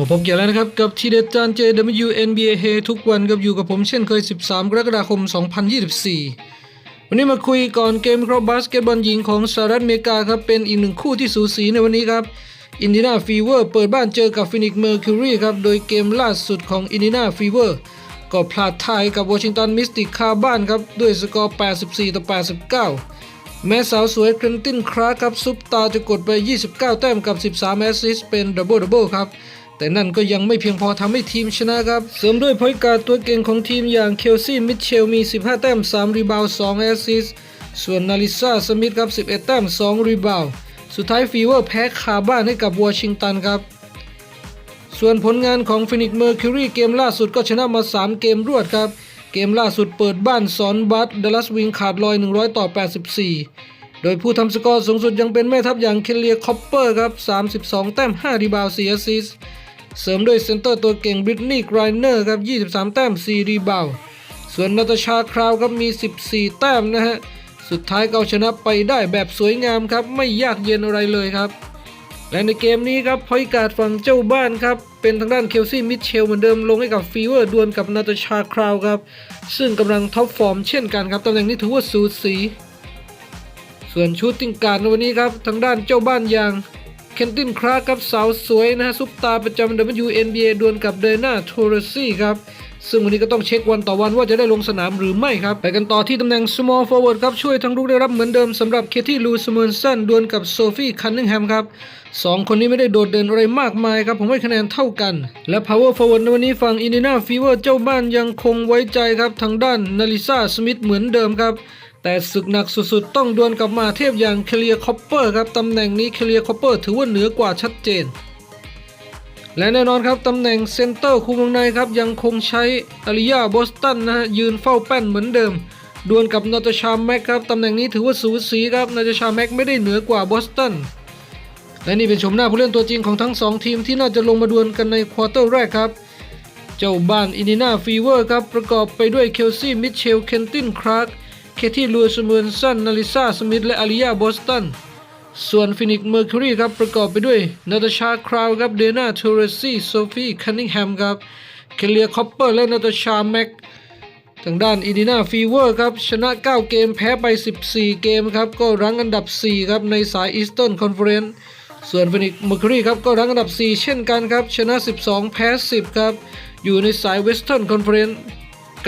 ผมพบเกี่ยแล้วนะครับ กับทีเด็ดจาน JW NBA เฮทุกวันกับอยู่กับผมเช่นเคย 13 กรกฎาคม 2024 วันนี้มาคุยก่อนเกมครบบาสเกตบอลหญิงของสหรัฐอเมริกาครับ เป็นอีกหนึ่งคู่ที่สูสีในวันนี้ครับอินดีนาฟีเวอร์เปิดบ้านเจอกับฟินิกเมอร์คิวรีครับ โดยเกมล่าสุดของอินดีนาฟีเวอร์ก็พลาดทายกับวอชิงตันมิสติกคาบ้านครับ ด้วยสกอร์ 84 ต่อ 89แม้สาวสวยเครนตินคราครับซุปตาจะกดไป 29 แต้มกับ 13 แอสซิสเป็นดับเบิลดับเบิลครับ แต่นั่นก็ยังไม่เพียงพอทำให้ทีมชนะครับ เสริมด้วยพอยการตัวเก่งของทีมอย่างเคลซี่มิเชลมี 15 แต้ม 3 รีบาวด์2แอสซิสส่วนนาริซาสมิธครับ 11 แต้ม 2 รีบาวด์สุดท้ายฟีเวอร์แพ้คาบ้านให้กับวอชิงตันครับ ส่วนผลงานของฟินิกเมอร์คิวรีเกมล่าสุดก็ชนะมา 3 เกมรวดครับ เกมล่าสุดเปิดบ้านสอนบัตดัลลัสวิงขาดลอย 100 ต่อ 84โดยผู้ทำสกอร์สูงสุดยังเป็นแม่ทัพอย่างเคลเลียคอปเปอร์ครับ 32 แต้ม 5 รีบาวด์4แอสซิสต์ เสริมด้วยเซนเตอร์ตัวเก่งบริตนีย์ไกรเนอร์ครับ 23 แต้ม 4 รีบาวส่วนนาตาชาคราวครับมี 14 แต้มนะฮะ สุดท้ายเอาชนะไปได้แบบสวยงามครับ ไม่ยากเย็นอะไรเลยครับ และในเกมนี้ครับพอยการ์ดฝั่งเจ้าบ้านครับ เป็นทางด้านเคลซี่มิเชลเหมือนเดิมลงให้กับฟีเวอร์ดวลกับนาตาชาคราวครับ ซึ่งกำลังท็อปฟอร์มเช่นกันครับตำแหน่งนี้ถือว่าสูสีส่วนชูตติ้งการดในวันนี้ครับทางด้านเจ้าบ้านอย่าง คนตินคราร์กครับสาวสวยนะฮะซุปตาประจำ WNBA ดวลกับเดน่าโทเรซี่ครับซึ่งวันนี้ก็ต้องเช็ควันต่อวันว่าจะได้ลงสนามหรือไม่ครับ ไปกันต่อที่ตำแหน่ง small forward ครับ ช่วยทั้งลูกได้รับเหมือนเดิมสำหรับเคที่ลูสเมอร์สันดวลกับโซฟีคันนิงแฮมครับสองคนนี้ไม่ได้โดดเด่นอะไรมากมายครับ ผมให้คะแนนเท่ากัน และ power forward ในวันนี้ฝั่งอินเดียนาฟีเวอร์เจ้าบ้านยังคงไว้ใจครับทางด้านนาริซาสมิธเหมือนเดิมครับ แต่ศึกหนักสุดๆ ต้องดวลกับมาเทพอย่างเคลียร์คอปเปอร์ครับ ตำแหน่งนี้เคลียร์คอปเปอร์ถือว่าเหนือกว่าชัดเจน และแน่นอนครับ ตำแหน่งเซนเตอร์คุมวงในครับ ยังคงใช้อาริยาบอสตันนะฮะยืนเฝ้าแป้นเหมือนเดิม ดวลกับนาตาชาแม็กครับ ตำแหน่งนี้ถือว่าสูสีครับนาตาชาแม็กไม่ได้เหนือกว่าบอสตันและนี่เป็นชมหน้าผู้เล่นตัวจริงของทั้งสองทีมที่น่าจะลงมาดวลกันในควอเตอร์แรกครับเจ้าบ้านอินดินาฟีเวอร์ครับประกอบไปด้วยเคลซี่มิเชลเคนตินคราร์ก เคที่ลูสเมอร์สันนาริซาสมิธและอาริยาบอสตันส่วนฟินิกเมอร์คิวรีครับประกอบไปด้วยนาตาชาคราวครับเดนาโทเรซี่โซฟีคันนิงแฮมครับเคเลียคอปเปอร์และนาตาชาแม็กทางด้านอินดินาฟีเวอร์ครับชนะ 9 เกมแพ้ไป 14 เกมครับก็รั้งอันดับ 4 ครับในสายอีสเทิร์นคอนเฟอเรนซ์ส่วนฟินิกเมอร์คิวรีครับก็รั้งอันดับ 4 เช่นกันครับชนะ 12 แพ้ 10 ครับอยู่ในสายเวสเทิร์นคอนเฟอเรนซ์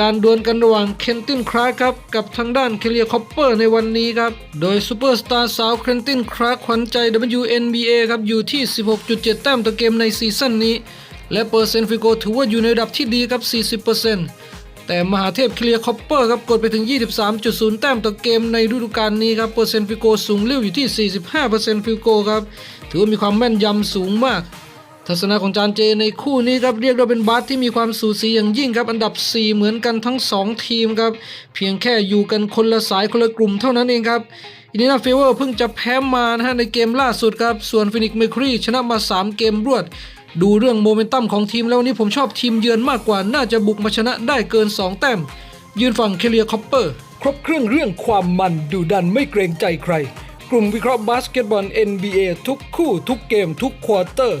การดวลกันระหว่างเคนตินคราร์ครับกับทางด้านเคเลียคอปเปอร์ในวันนี้ครับโดยซูเปอร์สตาร์สาวเคนตินคราร์ขวัญใจ WNBA ครับอยู่ที่ 16.7 แต้มต่อเกมในซีซั่นนี้ และเปอร์เซ็นต์ฟิโกถือว่าอยู่ในระดับที่ดีครับ 40%แต่มหาเทพเคลียร์คอปเปอร์ครับกดไปถึง 23.0 แต้มต่อเกมในฤดูกาลนี้ครับเปอร์เซ็นต์ฟิโกสูงเลี้ยวอยู่ที่ 45%ฟิโกครับถือว่ามีความแม่นยำสูงมาก ทัศนะของจานเจในคู่นี้ครับเรียกว่าเป็นบาสที่มีความสูสีอย่างยิ่งครับ อันดับ 4 เหมือนกันทั้ง 2 ทีมครับ เพียงแค่อยู่กันคนละสายคนละกลุ่มเท่านั้นเองครับอินเดียนาเฟเวอร์เพิ่งจะแพ้มานะฮะในเกมล่าสุดครับ ส่วนฟินิกเมครีชนะมา 3 เกมรวด ดูเรื่องโมเมนตัมของทีมแล้ววันนี้ผมชอบทีมเยือนมากกว่า น่าจะบุกมาชนะได้เกิน 2 แต้ม ยืนฝั่งเคเลียคอปเปอร์ ครบเครื่องเรื่องความมันดูดันไม่เกรงใจใคร กลุ่มวิเคราะห์บาสเกตบอล NBA ทุกคู่ทุกเกมทุกควอเตอร์